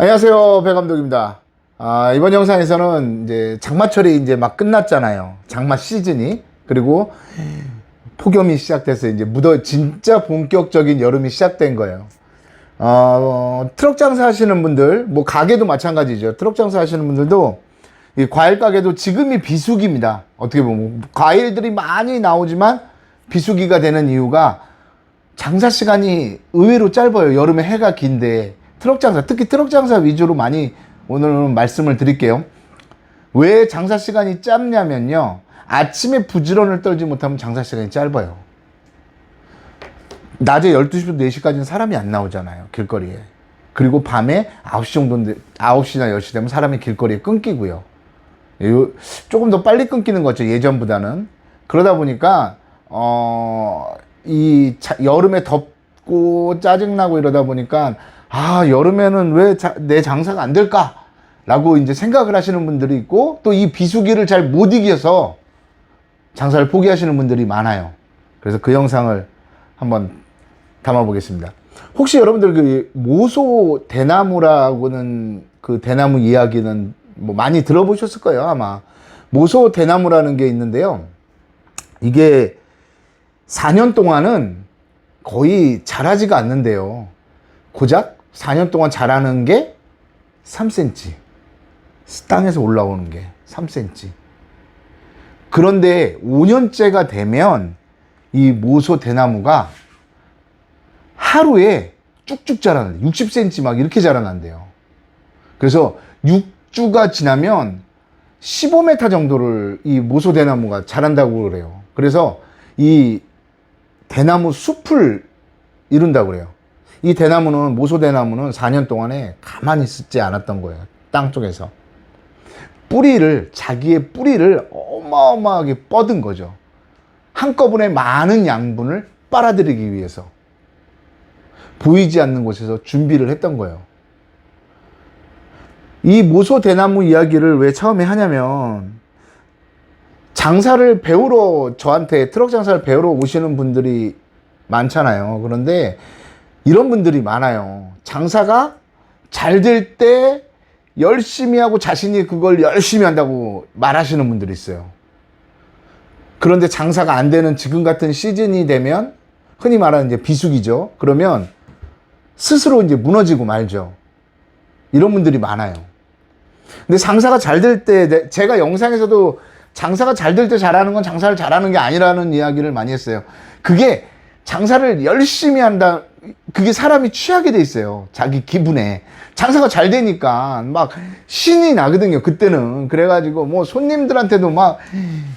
안녕하세요. 배 감독입니다. 아, 이번 영상에서는 이제 장마철이 이제 막 끝났잖아요. 장마 시즌이. 그리고 폭염이 시작돼서 이제 묻어, 진짜 본격적인 여름이 시작된 거예요. 어, 트럭 장사 하시는 분들, 뭐 가게도 마찬가지죠. 트럭 장사 하시는 분들도 이 과일 가게도 지금이 비수기입니다. 어떻게 보면 과일들이 많이 나오지만 비수기가 되는 이유가 장사 시간이 의외로 짧아요. 여름에 해가 긴데 트럭 장사, 특히 트럭 장사 위주로 많이 오늘은 말씀을 드릴게요. 왜 장사 시간이 짧냐면요. 아침에 부지런을 떨지 못하면 장사 시간이 짧아요. 낮에 12시부터 4시까지는 사람이 안 나오잖아요. 길거리에. 그리고 밤에 9시 정도, 9시나 10시 되면 사람이 길거리에 끊기고요. 요- 조금 더 빨리 끊기는 거죠. 예전보다는. 그러다 보니까, 어, 이 자- 여름에 덥고 짜증나고 이러다 보니까, 아, 여름에는 왜 내 장사가 안 될까? 라고 이제 생각을 하시는 분들이 있고, 또 이 비수기를 잘 못 이겨서 장사를 포기하시는 분들이 많아요. 그래서 그 영상을 한번 담아보겠습니다. 혹시 여러분들 그 모소 대나무라고는 그 대나무 이야기는 뭐 많이 들어보셨을 거예요, 아마. 모소 대나무라는 게 있는데요. 이게 4년 동안은 거의 자라지가 않는데요. 고작 4년 동안 자라는 게 3cm. 땅에서 올라오는 게 3cm. 그런데 5년째가 되면 이 모소 대나무가 하루에 쭉쭉 자라는데 60cm 막 이렇게 자라난대요. 그래서 6주가 지나면 15m 정도를 이 모소 대나무가 자란다고 그래요. 그래서 이 대나무 숲을 이룬다고 그래요. 이 대나무는 모소 대나무는 4년 동안에 가만히 있지 않았던 거예요. 땅 쪽에서. 뿌리를 자기의 뿌리를 어마어마하게 뻗은 거죠. 한꺼번에 많은 양분을 빨아들이기 위해서 보이지 않는 곳에서 준비를 했던 거예요. 이 모소 대나무 이야기를 왜 처음에 하냐면 장사를 배우러 저한테 트럭 장사를 배우러 오시는 분들이 많잖아요. 그런데 이런 분들이 많아요. 장사가 잘 될 때 열심히 하고 자신이 그걸 열심히 한다고 말하시는 분들이 있어요. 그런데 장사가 안 되는 지금 같은 시즌이 되면 흔히 말하는 이제 비수기죠. 그러면 스스로 이제 무너지고 말죠. 이런 분들이 많아요. 근데 장사가 잘 될 때, 제가 영상에서도 장사가 잘 될 때 잘하는 건 장사를 잘하는 게 아니라는 이야기를 많이 했어요. 그게 장사를 열심히 한다, 그게 사람이 취하게 돼 있어요. 자기 기분에. 장사가 잘 되니까 막 신이 나거든요. 그때는. 그래가지고 뭐 손님들한테도 막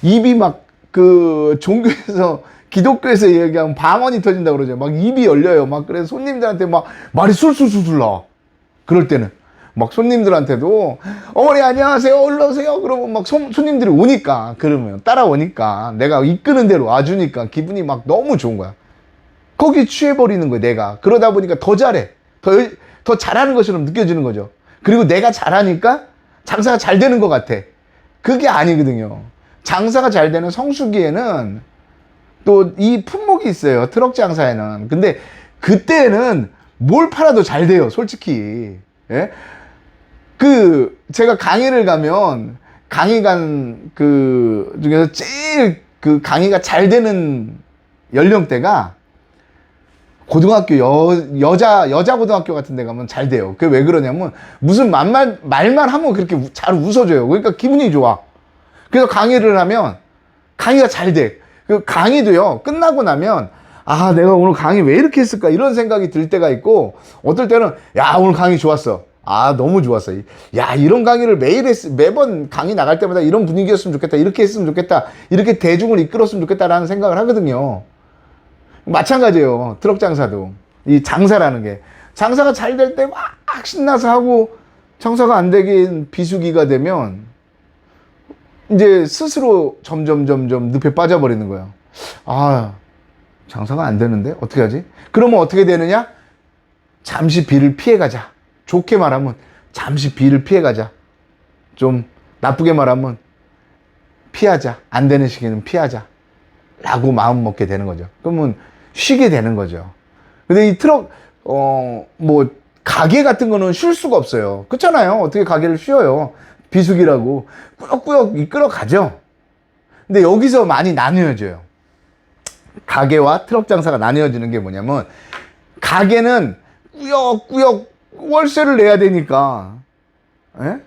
입이 막 그 종교에서 기독교에서 얘기하면 방언이 터진다 그러죠. 막 입이 열려요. 막 그래서 손님들한테 막 말이 술술술술 나와. 그럴 때는. 막 손님들한테도 어머니 안녕하세요 올라오세요 그러면 막 손, 손님들이 오니까 그러면 따라오니까 내가 이끄는 대로 와주니까 기분이 막 너무 좋은 거야 거기 취해버리는 거야 내가 그러다 보니까 더 잘해 더, 열- 더 잘하는 것처럼 느껴지는 거죠 그리고 내가 잘하니까 장사가 잘 되는 것 같아 그게 아니거든요 장사가 잘 되는 성수기에는 또 이 품목이 있어요. 트럭 장사에는. 근데 그때는 뭘 팔아도 잘 돼요. 솔직히. 예? 그 제가 강의를 가면 강의 간 그 중에서 제일 그 강의가 잘 되는 연령대가 고등학교 여, 여자 여자 고등학교 같은 데 가면 잘 돼요. 그게 왜 그러냐면 무슨 말만 말만 하면 그렇게 우- 잘 웃어줘요. 그러니까 기분이 좋아. 그래서 강의를 하면 강의가 잘 돼. 그 강의도요, 끝나고 나면, 아, 내가 오늘 강의 왜 이렇게 했을까? 이런 생각이 들 때가 있고, 어떨 때는, 야, 오늘 강의 좋았어. 아, 너무 좋았어. 야, 이런 강의를 매일 했, 매번 강의 나갈 때마다 이런 분위기였으면 좋겠다. 이렇게 했으면 좋겠다. 이렇게 대중을 이끌었으면 좋겠다라는 생각을 하거든요. 마찬가지예요. 트럭 장사도. 이 장사라는 게. 장사가 잘 될 때 막 신나서 하고, 장사가 안 되긴 비수기가 되면, 이제 스스로 점점 점점 늪에 빠져버리는 거예요. 아, 장사가 안 되는데 어떻게 하지? 그러면 어떻게 되느냐? 잠시 비를 피해 가자. 좋게 말하면 잠시 비를 피해 가자. 좀 나쁘게 말하면 피하자. 안 되는 시기는 피하자. 라고 마음 먹게 되는 거죠. 그러면 쉬게 되는 거죠. 근데 이 트럭 어 뭐 가게 같은 거는 쉴 수가 없어요. 그렇잖아요. 어떻게 가게를 쉬어요. 비수기라고. 꾸역꾸역 이끌어 가죠. 근데 여기서 많이 나뉘어져요. 가게와 트럭 장사가 나뉘어지는 게 뭐냐면, 가게는 꾸역꾸역 월세를 내야 되니까. 예?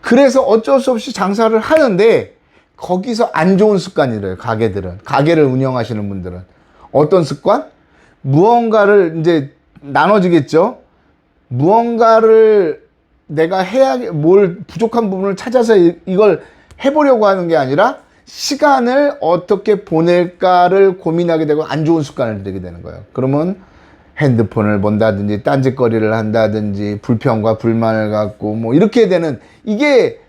그래서 어쩔 수 없이 장사를 하는데, 거기서 안 좋은 습관이래요, 가게들은. 가게를 운영하시는 분들은. 어떤 습관? 무언가를 이제 나눠지겠죠? 무언가를 내가 해야, 뭘 부족한 부분을 찾아서 이- 이걸 해보려고 하는 게 아니라 시간을 어떻게 보낼까를 고민하게 되고 안 좋은 습관을 들이게 되는 거예요. 그러면 핸드폰을 본다든지 딴짓거리를 한다든지 불평과 불만을 갖고 뭐 이렇게 되는 이게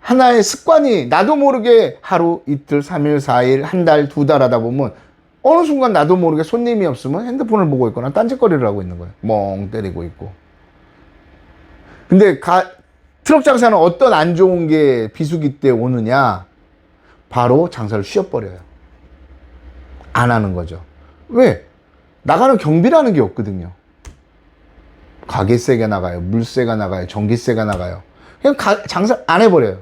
하나의 습관이 나도 모르게 하루 이틀 삼일 사일 한 달 두 달 하다 보면 어느 순간 나도 모르게 손님이 없으면 핸드폰을 보고 있거나 딴짓거리를 하고 있는 거예요. 멍 때리고 있고. 근데 가, 트럭 장사는 어떤 안 좋은 게 비수기 때 오느냐? 바로 장사를 쉬어버려요. 안 하는 거죠. 왜? 나가는 경비라는 게 없거든요. 가게세가 나가요. 물세가 나가요. 전기세가 나가요. 그냥 가- 장사 안 해버려요.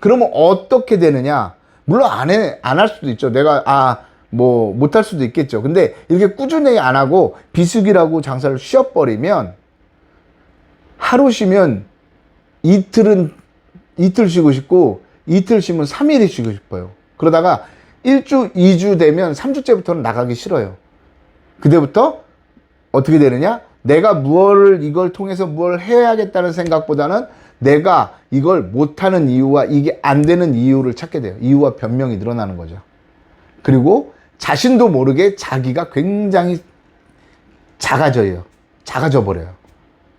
그러면 어떻게 되느냐? 물론 안 해, 안 할 수도 있죠. 내가, 아, 뭐, 못할 수도 있겠죠. 근데 이렇게 꾸준히 안 하고 비수기라고 장사를 쉬어버리면 하루 쉬면 이틀은 이틀 쉬고 싶고 이틀 쉬면 3일이 쉬고 싶어요. 그러다가 1주, 2주 되면 3주째부터는 나가기 싫어요. 그때부터 어떻게 되느냐? 내가 무엇을 이걸 통해서 뭘 해야겠다는 생각보다는 내가 이걸 못하는 이유와 이게 안 되는 이유를 찾게 돼요. 이유와 변명이 늘어나는 거죠. 그리고 자신도 모르게 자기가 굉장히 작아져요. 작아져 버려요.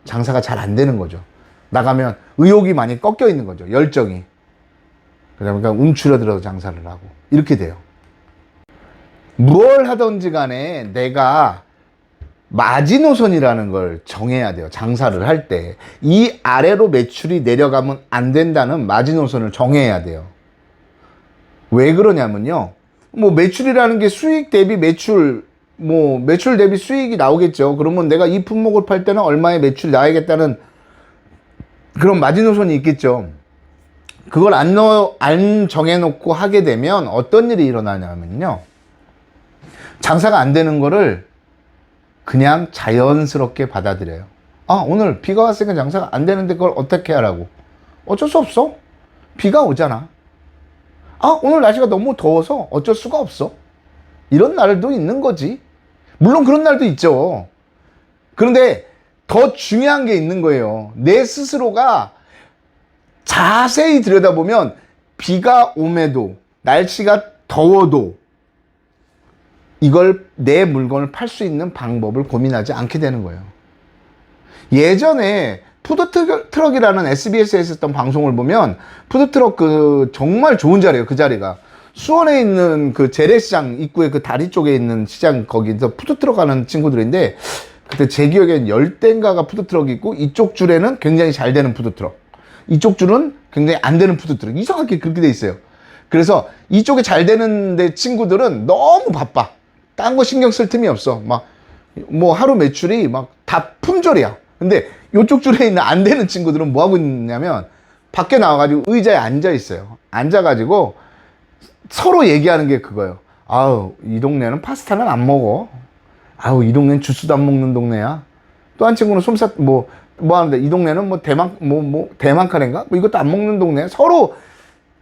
장사가 잘 안 되는 거죠. 나가면 의욕이 많이 꺾여 있는 거죠. 열정이. 그러니까 움츠러들어서 장사를 하고 이렇게 돼요. 뭘 하든지 간에 내가 마지노선이라는 걸 정해야 돼요. 장사를 할 때. 이 아래로 매출이 내려가면 안 된다는 마지노선을 정해야 돼요. 왜 그러냐면요. 뭐 매출이라는 게 수익 대비 매출, 뭐 매출 대비 수익이 나오겠죠. 그러면 내가 이 품목을 팔 때는 얼마의 매출 나야겠다는 그런 마지노선이 있겠죠. 그걸 안, 넣어, 안 정해놓고 하게 되면 어떤 일이 일어나냐면요. 장사가 안 되는 거를 그냥 자연스럽게 받아들여요. 아, 오늘 비가 왔으니까 장사가 안 되는데 그걸 어떻게 하라고? 어쩔 수 없어. 비가 오잖아. 아, 오늘 날씨가 너무 더워서 어쩔 수가 없어. 이런 날도 있는 거지. 물론 그런 날도 있죠. 그런데 더 중요한 게 있는 거예요. 내 스스로가 자세히 들여다보면 비가 오매도 날씨가 더워도 이걸 내 물건을 팔 수 있는 방법을 고민하지 않게 되는 거예요. 예전에 푸드트럭이라는 SBS에 있었던 방송을 보면 푸드트럭 그 정말 좋은 자리예요. 그 자리가. 수원에 있는 그 재래시장 입구에 그 다리 쪽에 있는 시장 거기서 푸드트럭 하는 친구들인데 그때 제 기억엔 열대인가가 푸드트럭이 있고 이쪽 줄에는 굉장히 잘 되는 푸드트럭. 이쪽 줄은 굉장히 안 되는 푸드트럭. 이상하게 그렇게 돼 있어요. 그래서 이쪽에 잘 되는 데 친구들은 너무 바빠. 딴 거 신경 쓸 틈이 없어. 막, 뭐 하루 매출이 막 다 품절이야. 근데 이쪽 줄에 있는 안 되는 친구들은 뭐 하고 있냐면 밖에 나와가지고 의자에 앉아 있어요. 앉아가지고 서로 얘기하는 게 그거예요. 아우, 이 동네는 파스타는 안 먹어. 아우, 이 동네는 주스도 안 먹는 동네야. 또 한 친구는 솜사, 뭐, 뭐 하는데, 이 동네는 뭐 대만, 뭐, 뭐, 대만 카레인가? 뭐 이것도 안 먹는 동네. 서로,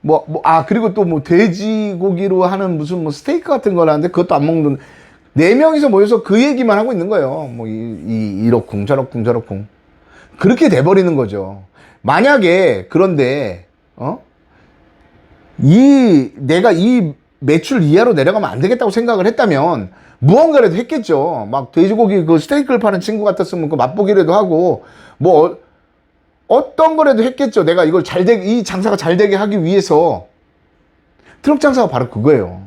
뭐, 뭐, 아, 그리고 또 뭐 돼지고기로 하는 무슨 뭐 스테이크 같은 걸 하는데 그것도 안 먹는, 네 명이서 모여서 그 얘기만 하고 있는 거예요. 뭐, 이, 이, 이렇쿵, 저렇쿵, 저렇쿵. 그렇게 돼버리는 거죠. 만약에, 그런데, 어? 이 내가 이 매출 이하로 내려가면 안 되겠다고 생각을 했다면 무언가라도 했겠죠. 막 돼지고기 그 스테이크를 파는 친구 같았으면 그 맛보기라도 하고 뭐 어- 어떤 거라도 했겠죠. 내가 이걸 잘 되게 이 장사가 잘 되게 하기 위해서 트럭 장사가 바로 그거예요.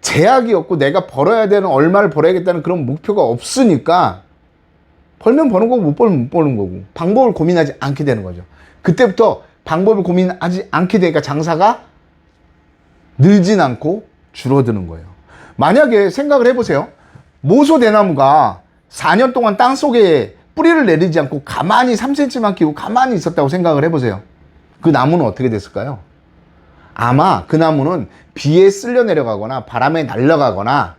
제약이 없고 내가 벌어야 되는 얼마를 벌어야겠다는 그런 목표가 없으니까 벌면 버는 거고 못 벌면 못 버는 거고 방법을 고민하지 않게 되는 거죠. 그때부터 방법을 고민하지 않게 되니까 장사가 늘진 않고 줄어드는 거예요. 만약에 생각을 해보세요. 모소 대나무가 4년 동안 땅 속에 뿌리를 내리지 않고 가만히 3cm만 키우고 가만히 있었다고 생각을 해보세요. 그 나무는 어떻게 됐을까요? 아마 그 나무는 비에 쓸려 내려가거나 바람에 날려가거나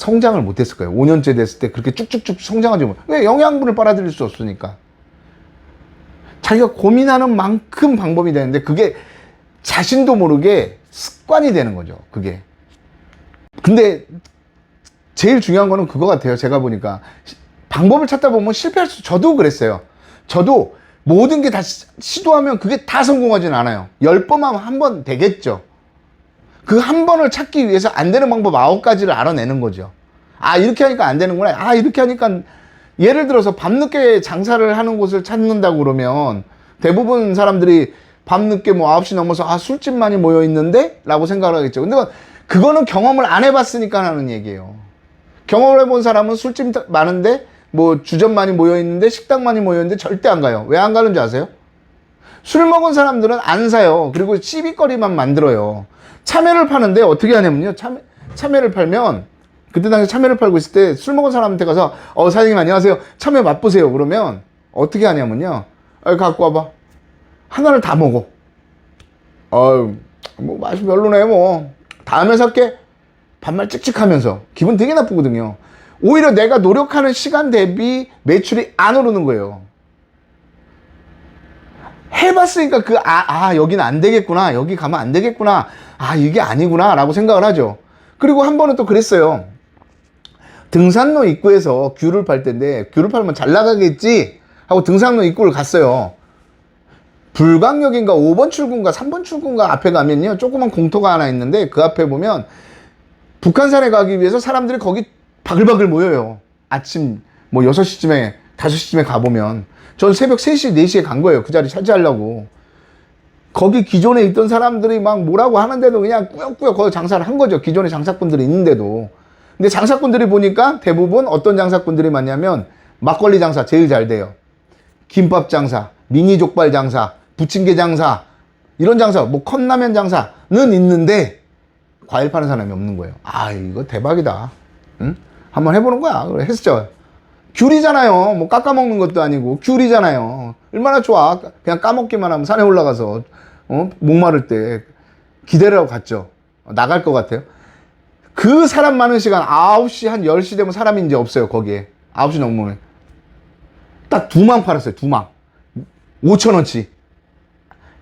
성장을 못했을 거예요. 5년째 됐을 때 그렇게 쭉쭉쭉 성장하지 못. 왜 영양분을 빨아들일 수 없으니까. 자기가 고민하는 만큼 방법이 되는데 그게 자신도 모르게 습관이 되는 거죠. 그게. 근데 제일 중요한 거는 그거 같아요. 제가 보니까 시- 방법을 찾다 보면 실패할 수 저도 그랬어요. 저도 모든 게 다 시도하면 그게 다 성공하진 않아요. 열 번 하면 한 번 되겠죠. 그 한 번을 찾기 위해서 안 되는 방법 아홉 가지를 알아내는 거죠. 아, 이렇게 하니까 안 되는구나. 아, 이렇게 하니까 예를 들어서 밤늦게 장사를 하는 곳을 찾는다고 그러면 대부분 사람들이 밤늦게 뭐 9시 넘어서 아, 술집 많이 모여 있는데? 라고 생각을 하겠죠. 근데 그거는 경험을 안 해봤으니까 하는 얘기예요. 경험을 해본 사람은 술집 많은데 뭐 주점 많이 모여 있는데 식당 많이 모여 있는데 절대 안 가요. 왜 안 가는 줄 아세요? 술 먹은 사람들은 안 사요. 그리고 시비거리만 만들어요. 참외를 파는데 어떻게 하냐면요. 참외, 참외를 팔면 그때 당시 참외를 팔고 있을 때 술 먹은 사람한테 가서 어 사장님 안녕하세요. 참외 맛보세요. 그러면 어떻게 하냐면요. 아, 갖고 와봐. 하나를 다 먹어. 어뭐 맛이 별로네 뭐. 다음에 살게. 반말 찍찍하면서 기분 되게 나쁘거든요. 오히려 내가 노력하는 시간 대비 매출이 안 오르는 거예요. 해봤으니까 그, 아, 아, 여기는 안 되겠구나. 여기 가면 안 되겠구나. 아, 이게 아니구나. 라고 생각을 하죠. 그리고 한 번은 또 그랬어요. 등산로 입구에서 귤을 팔 텐데, 귤을 팔면 잘 나가겠지? 하고 등산로 입구를 갔어요. 불광역인가 5번 출구인가 3번 출구인가 앞에 가면요. 조그만 공터가 하나 있는데, 그 앞에 보면 북한산에 가기 위해서 사람들이 거기 바글바글 모여요. 아침 뭐 6시쯤에, 5시쯤에 가보면. 전 새벽 3시, 4시에 간 거예요. 그 자리 차지하려고. 거기 기존에 있던 사람들이 막 뭐라고 하는데도 그냥 꾸역꾸역 거기 장사를 한 거죠. 기존에 장사꾼들이 있는데도. 근데 장사꾼들이 보니까 대부분 어떤 장사꾼들이 많냐면 막걸리 장사 제일 잘 돼요. 김밥 장사, 미니 족발 장사, 부침개 장사, 이런 장사, 뭐 컵라면 장사는 있는데 과일 파는 사람이 없는 거예요. 아, 이거 대박이다. 응? 한번 해보는 거야. 그래, 했죠. 귤이잖아요. 뭐 깎아먹는 것도 아니고 귤이잖아요. 얼마나 좋아. 그냥 까먹기만 하면 산에 올라가서 어? 목마를 때 기다리라고 갔죠. 어, 나갈 것 같아요. 그 사람 많은 시간 9시 한 10시 되면 사람이 이제 없어요. 거기에. 9시 넘으면. 딱 두 망 팔았어요. 두 망. 5천 원치.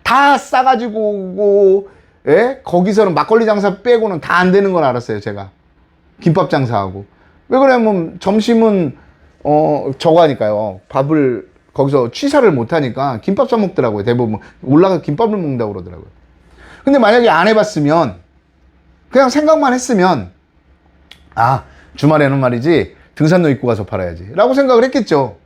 다 싸가지고 오고 예? 거기서는 막걸리 장사 빼고는 다 안 되는 걸 알았어요. 제가. 김밥 장사하고. 왜 그러냐면 점심은 어 저거 하니까요. 밥을 거기서 취사를 못 하니까 김밥 사 먹더라고요. 대부분 올라가 김밥을 먹는다고 그러더라고요. 근데 만약에 안 해봤으면 그냥 생각만 했으면 아 주말에는 말이지 등산로 입고 가서 팔아야지 라고 생각을 했겠죠.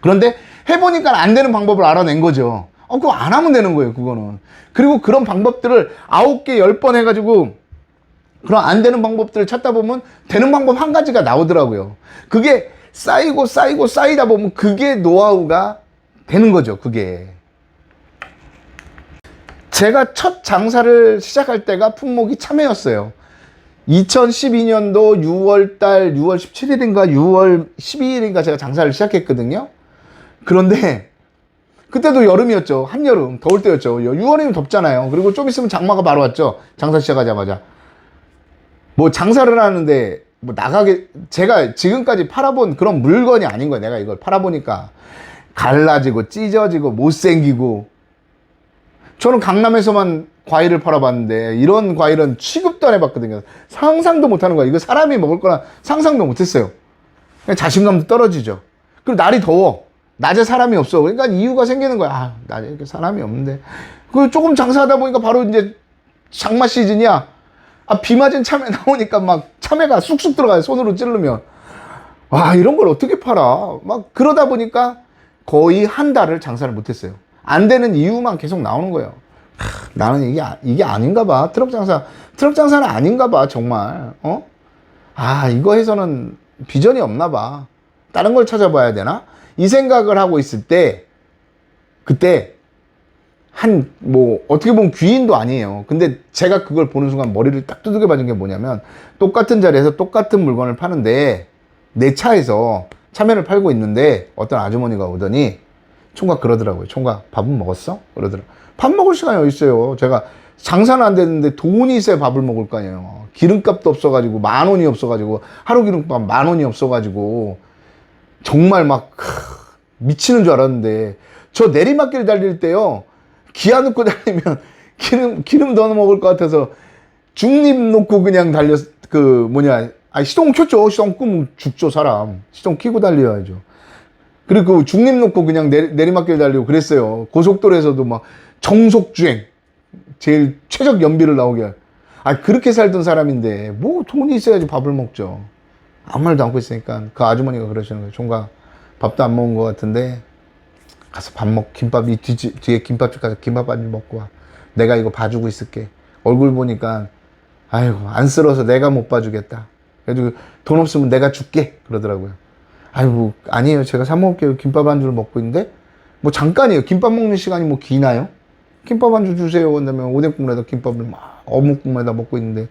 그런데 해보니까 안 되는 방법을 알아낸 거죠. 어, 그거 안 하면 되는 거예요, 그거는. 그리고 그런 방법들을 아홉 개, 열 번 해가지고 그런 안 되는 방법들을 찾다 보면 되는 방법 한 가지가 나오더라고요. 그게 쌓이고 쌓이고 쌓이다 보면 그게 노하우가 되는 거죠, 그게. 제가 첫 장사를 시작할 때가 품목이 참외였어요. 2012년도 6월 달 6월 17일인가 6월 12일인가 제가 장사를 시작했거든요. 그런데 그때도 여름이었죠. 한여름 더울 때였죠. 6월이면 덥잖아요. 그리고 좀 있으면 장마가 바로 왔죠. 장사 시작하자마자. 뭐 장사를 하는데 뭐 나가게 제가 지금까지 팔아본 그런 물건이 아닌 거예요. 내가 이걸 팔아보니까 갈라지고 찢어지고 못생기고 저는 강남에서만 과일을 팔아봤는데 이런 과일은 취급도 안 해봤거든요. 상상도 못하는 거예요. 이거 사람이 먹을 거나 상상도 못했어요. 자신감도 떨어지죠. 그리고 날이 더워. 낮에 사람이 없어. 그러니까 이유가 생기는 거야. 아, 낮에 이렇게 사람이 없는데. 그 조금 장사하다 보니까 바로 이제 장마 시즌이야. 아, 비 맞은 참외 나오니까 막 참외가 쑥쑥 들어가요. 손으로 찌르면. 와, 이런 걸 어떻게 팔아? 막 그러다 보니까 거의 한 달을 장사를 못했어요. 안 되는 이유만 계속 나오는 거예요. 하, 나는 이게, 아- 이게 아닌가 봐. 트럭 장사. 트럭 장사는 아닌가 봐, 정말. 어? 아, 이거 해서는 비전이 없나 봐. 다른 걸 찾아봐야 되나? 이 생각을 하고 있을 때, 그때, 한, 뭐, 어떻게 보면 귀인도 아니에요. 근데 제가 그걸 보는 순간 머리를 딱 두들겨 맞은 게 뭐냐면, 똑같은 자리에서 똑같은 물건을 파는데, 내 차에서 참외를 팔고 있는데 어떤 아주머니가 오더니 총각 그러더라고요. 총각 밥은 먹었어? 그러더라. 밥 먹을 시간이 어디 있어요? 제가 장사는 안 되는데 돈이 있어야 밥을 먹을 거 아니에요. 기름값도 없어가지고 만 원이 없어가지고 하루 기름값 만 원이 없어가지고 정말 막 크, 미치는 줄 알았는데 저 내리막길 달릴 때요 기아 넣고 달리면 기름 기름 넣어 먹을 것 같아서 중립 놓고 그냥 달렸 그 뭐냐. 아 시동 켰죠. 시동 끄면 죽죠 사람. 시동 켜고 달려야죠. 그리고 중립 놓고 그냥 내리, 내리막길 달리고 그랬어요. 고속도로에서도 막 정속 주행. 제일 최적 연비를 나오게. 아 그렇게 살던 사람인데 뭐 돈이 있어야지 밥을 먹죠. 아무 말도 않고 있으니까 그 아주머니가 그러시는 거예요. 총각 밥도 안 먹은 것 같은데 가서 밥 먹, 김밥, 이 뒤, 뒤에 김밥집 가서 김밥 한줄 먹고 와. 내가 이거 봐주고 있을게. 얼굴 보니까, 아이고, 안쓰러워서 내가 못 봐주겠다. 그래가지고, 돈 없으면 내가 줄게. 그러더라고요. 아이고, 아니에요. 제가 사먹을게요. 김밥 한 줄 먹고 있는데, 뭐 잠깐이에요. 김밥 먹는 시간이 뭐 기나요? 김밥 한 줄 주세요. 그다음에 오뎅국물에다 김밥을 막 어묵국물에다 먹고 있는데,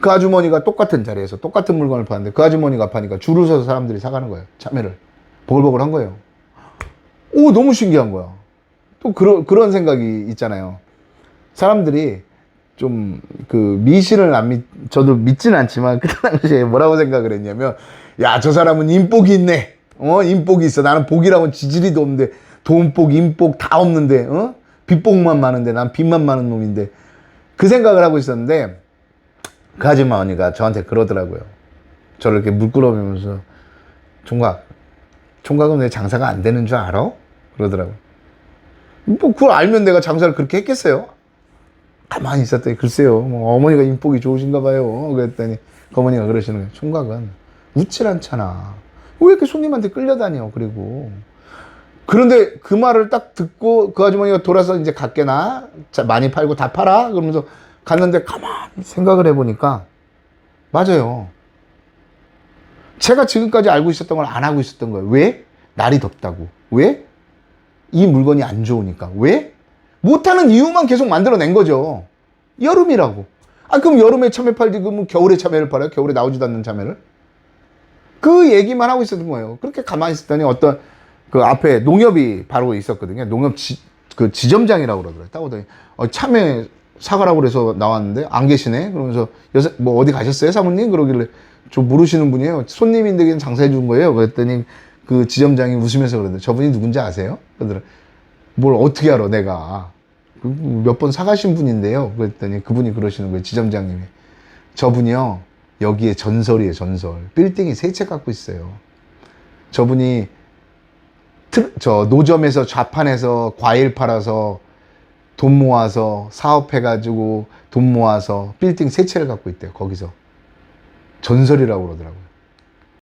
그 아주머니가 똑같은 자리에서 똑같은 물건을 파는데, 그 아주머니가 파니까 줄을 서서 사람들이 사가는 거예요. 참외를. 보글보글 한 거예요. 오, 너무 신기한 거야. 또 그런, 그런 생각이 있잖아요. 사람들이 좀 그 미신을 안 믿, 저도 믿지는 않지만 그때 당시에 뭐라고 생각을 했냐면, 야, 저 사람은 인복이 있네. 어, 인복이 있어. 나는 복이라고는 지지리도 없는데, 돈복, 인복 다 없는데, 어? 빚복만 많은데, 난 빚만 많은 놈인데. 그 생각을 하고 있었는데, 그 아줌마가 저한테 그러더라고요. 저를 이렇게 물끄러미면서, 총각, 총각은 왜 장사가 안 되는 줄 알아? 그러더라고. 뭐 그걸 알면 내가 장사를 그렇게 했겠어요? 가만히 있었더니 글쎄요. 뭐 어머니가 인복이 좋으신가 봐요. 그랬더니 그 어머니가 그러시는 거예요. 총각은 웃질 않잖아. 왜 이렇게 손님한테 끌려다녀? 그리고 그런데 그 말을 딱 듣고 그 아주머니가 돌아서 이제 갈게나 자, 많이 팔고 다 팔아 그러면서 갔는데 가만히 생각을 해보니까 맞아요. 제가 지금까지 알고 있었던 걸 안 하고 있었던 거예요. 왜? 날이 덥다고. 왜? 이 물건이 안 좋으니까. 왜? 못하는 이유만 계속 만들어낸 거죠. 여름이라고. 아, 그럼 여름에 참외 팔지, 그러면 겨울에 참외를 팔아요? 겨울에 나오지도 않는 참외를? 그 얘기만 하고 있었던 거예요. 그렇게 가만히 있었더니 어떤 그 앞에 농협이 바로 있었거든요. 농협 지, 그 지점장이라고 그러더라고요. 딱 오더니, 어, 참외 사가라고 그래서 나왔는데, 안 계시네? 그러면서, 여사, 뭐 어디 가셨어요? 사모님? 그러길래, 저 모르시는 분이에요. 손님인데 그냥 장사해 준 거예요. 그랬더니 그 지점장이 웃으면서 그러는데 저분이 누군지 아세요? 그러더라. 뭘 어떻게 알아, 내가. 그몇번 사가신 분인데요. 그랬더니 그분이 그러시는 거예요. 지점장님이. 저분이요. 여기에 전설이에요, 전설. 빌딩이 세 채 갖고 있어요. 저분이 트, 저 노점에서 좌판에서 과일 팔아서 돈 모아서 사업해가지고 돈 모아서 빌딩 세 채를 갖고 있대요, 거기서. 전설이라고 그러더라고요.